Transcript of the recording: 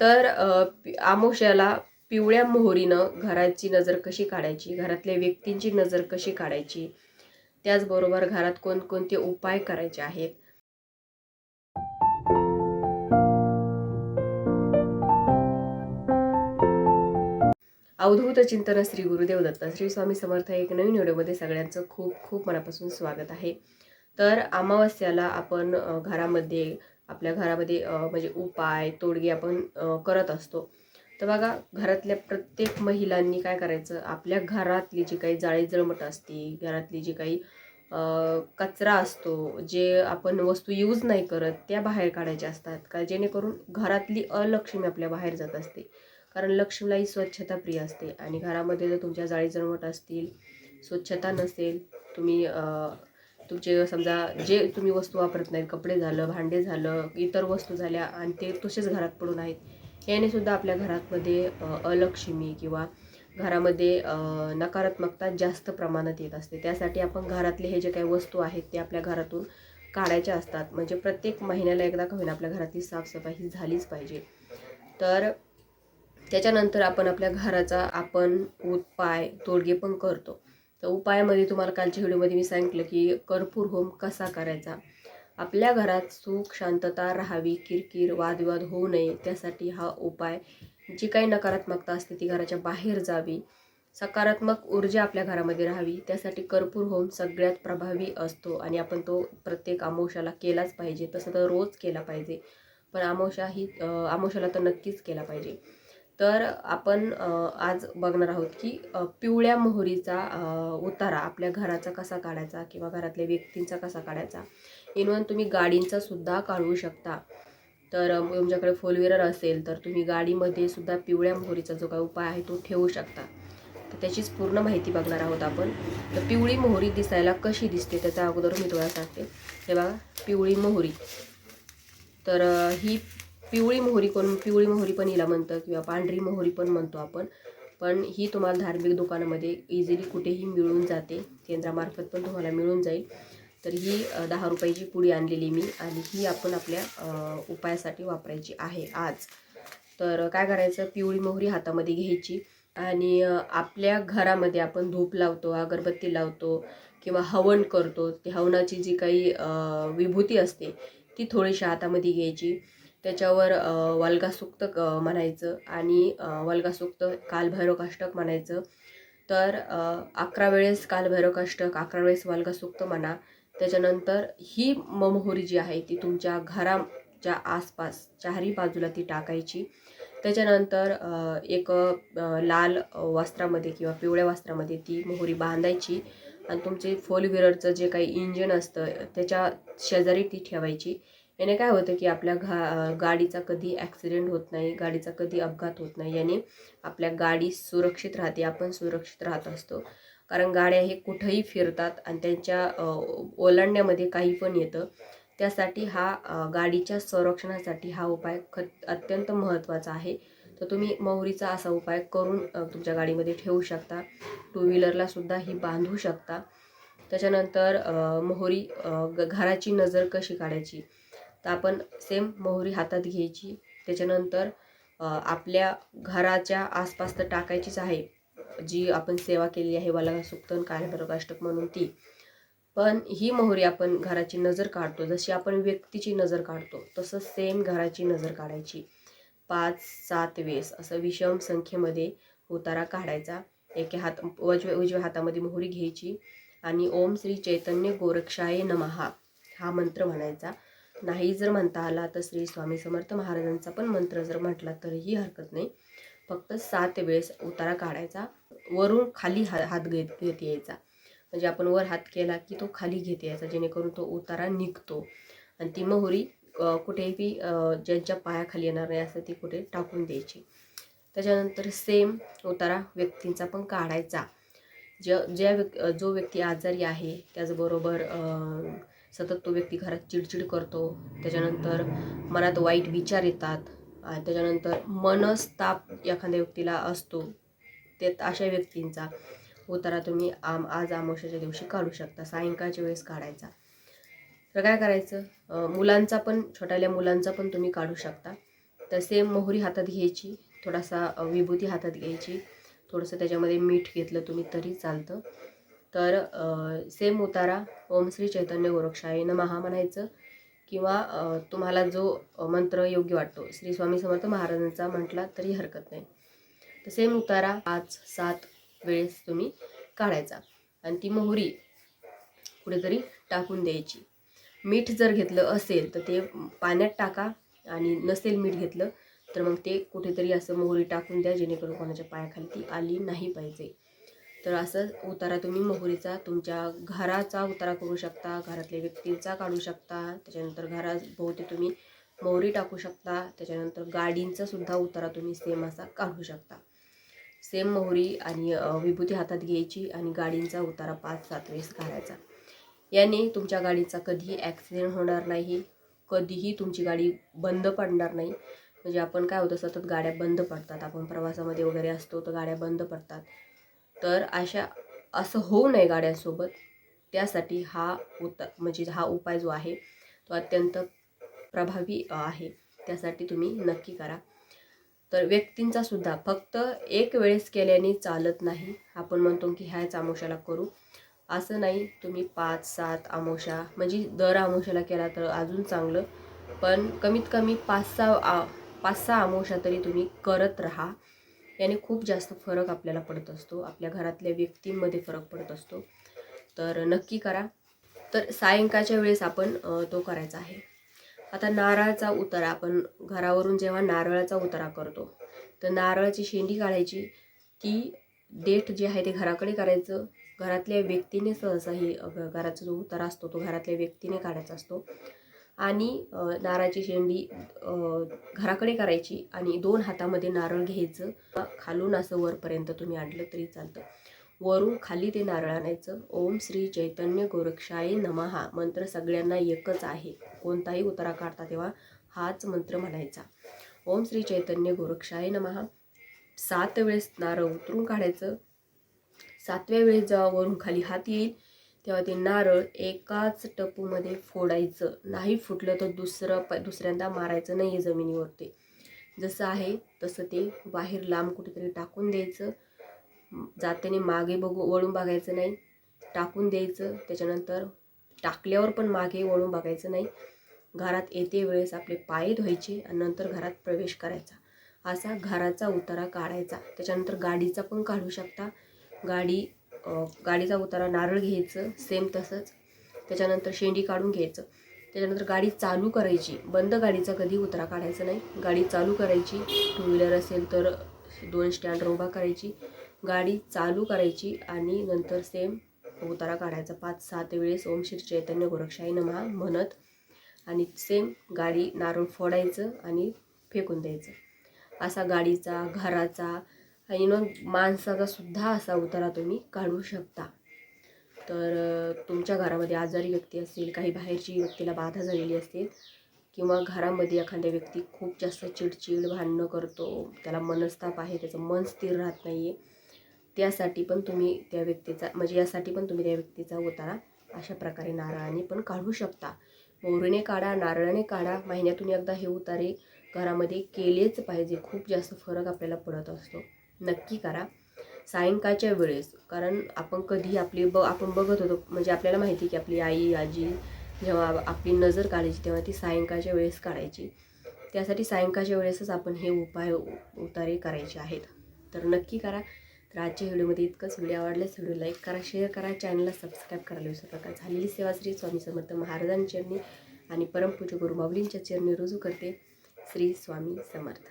तर आमोश्याला पिवळ्या मोहरीनं घराची नजर कशी काढायची? घरातल्या व्यक्तींची नजर कशी काढायची? त्याचबरोबर घरात कोणकोणते उपाय करायचे आहेत? अवधूत चिंतन श्री गुरुदेव दत्त. श्री स्वामी समर्थ एक नवीन व्हिडिओमध्ये सगळ्यांचं खूप खूप मनापासून स्वागत आहे. तर अमावस्याला आपण घरामध्ये आपल्या घरामध्ये म्हणजे उपाय तोडगे आपण करत असतो. तर बघा घरातल्या प्रत्येक महिलांनी काय करायचं? आपल्या घरातली जी काही जाळी जळमट असते घरातली जी काही कचरा असतो जे आपण वस्तू यूज नाही करत त्या बाहेर काढायच्या असतात. का जेणेकरून घरातली अलक्ष्मी आपल्या बाहेर जात असते. कारण लक्ष्मीला ही स्वच्छता प्रिय असते. आणि घरामध्ये जर तुमच्या जाळी जळमट असतील स्वच्छता नसेल तुम्ही तुमचे समजा जे तुम्ही वस्तू वापरत नाहीत कपडे झालं भांडे झालं इतर वस्तू झाल्या आणि ते तसेच घरात पडून आहेत याने सुद्धा आपल्या घरामध्ये अलक्ष्मी किंवा घरामध्ये नकारात्मकता जास्त प्रमाणात येत असते. त्यासाठी आपण घरातले हे जे काही वस्तू आहेत ते आपल्या घरातून काढायच्या असतात. म्हणजे प्रत्येक महिन्याला एकदा का होईना आपल्या घरातली साफसफाई ही झालीच पाहिजे. तर त्याच्यानंतर आपण आपल्या घराचा आपण उपाय तोडगे पण करतो. तर उपायामध्ये तुम्हाला कालच्या व्हिडिओमध्ये मी सांगितलं की कर्पूर होम कसा करायचा? आपल्या घरात सुख शांतता राहावी किरकिर वादविवाद होऊ नये त्यासाठी हा उपाय. जी काही नकारात्मकता असते ती घराच्या बाहेर जावी. सकारात्मक ऊर्जा आपल्या घरामध्ये राहावी. त्यासाठी कर्पूर होम सगळ्यात प्रभावी असतो आणि आपण तो प्रत्येक आमोशाला केलाच पाहिजे. तसं तर रोज केला पाहिजे. पण आमोशा ही आमोशाला तर नक्कीच केला पाहिजे. तर आपण आज बघणार आहोत की पिवळ्या मोहरीचा उतारा आपल्या घराचा कसा काढायचा किंवा घरातल्या व्यक्तींचा कसा काढायचा. इनवन तुम्ही गाडींचा सुद्धा काढू शकता. तर तुमच्याकडे फोर व्हीलर असेल तर तुम्ही गाडीमध्ये सुद्धा पिवळ्या मोहरीचा जो काही उपाय आहे तो ठेवू शकता. तर त्याचीच पूर्ण माहिती बघणार आहोत आपण. तर पिवळी मोहरी दिसायला कशी दिसते त्याच्या अगोदर मी तुम्हाला सांगते. हे बघा पिवळी मोहरी. तर ही पिवळी मोहरी कोण पिवळी मोहरी पण हिला म्हणतं किंवा पांढरी मोहरी पण म्हणतो आपण. पण ही तुम्हाला धार्मिक दुकानामध्ये इझिली कुठेही मिळून जाते. केंद्रामार्फत पण तुम्हाला मिळून जाईल. तर ही दहा रुपयाची पुडी आणलेली मी आणि ही आपण आपल्या उपायासाठी वापरायची आहे आज. तर काय करायचं? पिवळी मोहरी हातामध्ये घ्यायची आणि आपल्या घरामध्ये आपण धूप लावतो अगरबत्ती लावतो किंवा हवन करतो. ती हवनाची जी काही विभूती असते ती थोडीशी हातामध्ये घ्यायची. त्याच्यावर वल्गासुक्त म्हणायचं आणि वल्गासुक्त कालभैरवकाष्टक म्हणायचं. तर अकरा वेळेस कालभैरवकाष्टक अकरा वेळेस वल्गासुक्त म्हणा. त्याच्यानंतर ही म- मोहरी जी आहे ती तुमच्या घराच्या आसपास चारही बाजूला ती टाकायची. त्याच्यानंतर एक लाल वस्त्रामध्ये किंवा पिवळ्या वस्त्रामध्ये ती मोहरी बांधायची आणि तुमचे फोर व्हीलरचं जे काही इंजिन असतं त्याच्या शेजारी ती ठेवायची. याने काय होतं की आपल्या घा गाडीचा कधी ॲक्सिडेंट होत नाही गाडीचा कधी अपघात होत नाही याने आपल्या गाडी सुरक्षित राहते आपण सुरक्षित राहत असतो. कारण गाड्या हे कुठंही फिरतात आणि त्यांच्या ओलांडण्यामध्ये काही पण येतं. त्यासाठी हा गाडीच्या संरक्षणासाठी हा उपाय खत अत्यंत महत्त्वाचा आहे. तर तुम्ही मोहरीचा असा उपाय करून तुमच्या गाडीमध्ये ठेवू शकता. टू व्हीलरला सुद्धा ही बांधू शकता. त्याच्यानंतर मोहरी घराची नजर कशी काढायची? तर आपण सेम मोहरी हातात घ्यायची. त्याच्यानंतर आपल्या घराच्या आसपास तर टाकायचीच आहे. जी आपण सेवा केली आहे वाला सुक्तन काष्टक म्हणून ती. पण ही मोहरी आपण घराची नजर काढतो. जशी आपण व्यक्तीची नजर काढतो तसं सेम घराची नजर काढायची. पाच सात वेस असं विषम संख्येमध्ये उतारा काढायचा. एके हात उजव्या उजव्या हातामध्ये मोहरी घ्यायची. आणि ओम श्री चैतन्य गोरक्षाय नमहा हा मंत्र म्हणायचा. नाही जर म्हणता आला तर श्री स्वामी समर्थ महाराजांचा पण मंत्र जर म्हटला तरीही हरकत नाही. फक्त सात वेळेस उतारा काढायचा. वरून खाली हा हात घेत घेत यायचा. म्हणजे आपण वर हात केला की तो खाली घेत यायचा जेणेकरून तो उतारा निघतो. आणि ती मोहरी कुठेही ज्यांच्या पायाखाली येणार नाही असं ती कुठे टाकून द्यायची. त्याच्यानंतर सेम उतारा व्यक्तींचा पण काढायचा. ज ज्या व्यक् जो व्यक्ती आजारी आहे त्याचबरोबर सतत तो व्यक्ती घरात चिडचिड करतो. त्याच्यानंतर मनात वाईट विचार येतात. आणि त्याच्यानंतर मनस्ताप एखाद्या व्यक्तीला असतो. ते अशा व्यक्तींचा उतारा तुम्ही आम आज आमोशाच्या दिवशी काढू शकता. सायंकाळच्या वेळेस काढायचा. तर काय करायचं? मुलांचा पण छोट्याल्या मुलांचा पण तुम्ही काढू शकता. तर सेम मोहरी हातात घ्यायची थोडासा विभूती हातात घ्यायची. थोडंसं त्याच्यामध्ये मीठ घेतलं तुम्ही तरी चालतं. तर सेम उतारा. ओम श्री चैतन्य गोरक्षाय नमहा म्हणायचं. किंवा तुम्हाला जो मंत्र योग्य वाटतो श्री स्वामी समर्थ महाराजांचा म्हटला तरी हरकत नाही. तर सेम उतारा पाच सात वेळेस तुम्ही काढायचा. आणि ती मोहरी कुठेतरी टाकून द्यायची. मीठ जर घेतलं असेल तर ते पाण्यात टाका आणि नसेल मीठ घेतलं तर मग ते कुठेतरी असं मोहरी टाकून द्या जेणेकरून कोणाच्या पायाखाली ती आली नाही पाहिजे. तर असं उतारा तुम्ही मोहरीचा तुमच्या घराचा उतारा करू शकता घरातल्या व्यक्तींचा काढू शकता त्याच्यानंतर घराभोवती तुम्ही मोहरी टाकू शकता त्याच्यानंतर गाडींचा सुद्धा उतारा तुम्ही सेम असा काढू शकता. सेम मोहरी आणि विभूती हातात घ्यायची आणि गाडींचा उतारा पाच सात वेळेस काढायचा. याने तुमच्या गाडीचा कधीही ॲक्सिडेंट होणार नाही कधीही तुमची गाडी बंद पडणार नाही. म्हणजे आपण काय होतं सतत गाड्या बंद पडतात. आपण प्रवासामध्ये वगैरे असतो तर गाड्या बंद पडतात. तर अशा असं होऊ नये गाड्यांसोबत. त्यासाठी हा उत म्हणजे हा उपाय जो आहे तो अत्यंत प्रभावी आहे. त्यासाठी तुम्ही नक्की करा. तर व्यक्तींचा सुद्धा फक्त एक वेळेस केल्याने चालत नाही. आपण म्हणतो की ह्याच आमोशाला करू. असं नाही तुम्ही पाच सात आमोशा म्हणजे दर आमोशाला केला तर अजून चांगलं. पण कमीत कमी पाच सहा आ पाच सहा आमोशा तरी तुम्ही करत राहा. याने खूप जास्त फरक आपल्याला पडत असतो. आपल्या घरातल्या व्यक्तींमध्ये फरक पडत असतो. तर नक्की करा. तर सायंकाळच्या वेळेस आपण तो करायचा आहे. आता नारळाचा उतारा आपण घरावरून जेव्हा नारळाचा उतारा करतो तर नारळाची शेंडी काढायची. ती देठ जे आहे ते घराकडे करायचं घरातल्या व्यक्तीने सहसा ही घराचा जो उतारा असतो तो घरातल्या व्यक्तीने काढायचा असतो. आणि नारळाची शेंडी घराकडे करायची आणि दोन हातामध्ये नारळ घ्यायचं. खालून असं वरपर्यंत तुम्ही आणलं तरी चालतं. वरून खाली ते नारळ आणायचं. ओम श्री चैतन्य गोरक्षाय नमहा. मंत्र सगळ्यांना एकच आहे. कोणताही उतारा काढता तेव्हा हाच मंत्र म्हणायचा. ओम श्री चैतन्य गोरक्षाय नमहा. सात वेळेस नारळ उतरून काढायचं. सातव्या वेळेस जेव्हा वरून खाली हात येईल तेव्हा ते नारळ एकाच टपूमध्ये फोडायचं. नाही फुटलं तर दुसरं प दुसऱ्यांदा मारायचं नाही आहे जमिनीवरती. जसं आहे तसं ते बाहेर लांब कुठेतरी टाकून द्यायचं. जाताने मागे बघू वळून बघायचं नाही. टाकून द्यायचं. त्याच्यानंतर टाकल्यावर पण मागे वळून बघायचं नाही. घरात येते वेळेस आपले पाय धुवायचे आणि नंतर घरात प्रवेश करायचा. असा घराचा उतारा काढायचा. त्याच्यानंतर गाडीचा पण काढू शकता. गाडी गाडीचा उतारा नारळ घ्यायचं सेम तसंच. त्याच्यानंतर शेंडी काढून घ्यायचं. त्याच्यानंतर गाडी चालू करायची. बंद गाडीचा कधी उतारा काढायचा नाही. गाडी चालू करायची. टू व्हीलर असेल तर दोन स्टँड उभा करायची. गाडी चालू करायची आणि नंतर सेम उतारा काढायचा. पाच सात वेळेस ओम श्री चैतन्य गोरक्षाई नमहा म्हणत आणि सेम गाडी नारळ फोडायचं आणि फेकून द्यायचं. असा गाडीचा घराचा आणि मग माणसाचा सुद्धा असा उतारा तुम्ही काढू शकता. तर तुमच्या घरामध्ये आजारी व्यक्ती असतील काही बाहेरची व्यक्तीला बाधा झालेली असतील किंवा घरामध्ये एखाद्या व्यक्ती खूप जास्त चिडचिड भांडणं करतो त्याला मनस्ताप आहे त्याचं मन स्थिर राहत नाही आहे त्यासाठी पण तुम्ही त्या व्यक्तीचा म्हणजे यासाठी पण तुम्ही त्या व्यक्तीचा उतारा अशा प्रकारे नारळाने पण काढू शकता. मोहरीने काढा नारळाने काढा महिन्यातून एकदा हे उतारे घरामध्ये केलेच पाहिजे खूप जास्त फरक आपल्याला पडत असतो. नक्की करा. सायंकाळच्या वेळेस कारण आपण कधी आपली ब आपण बघत होतो म्हणजे आपल्याला माहिती की आपली आई आजी जेव्हा आपली नजर काढायची तेव्हा ती सायंकाळच्या वेळेस काढायची. त्यासाठी सायंकाळच्या वेळेसच आपण हे उपाय उतारे करायचे आहेत. तर नक्की करा. तर आजच्या व्हिडिओमध्ये इतकंच. व्हिडिओ आवडल्यास व्हिडिओ लाईक करा शेअर करा चॅनलला सबस्क्राईब करायला विसरू नका झालेली सेवा श्री स्वामी समर्थ महाराजांची आणि परमपूज्य गुरु माऊलींच्या चरणी रुजू करते श्री स्वामी समर्थ.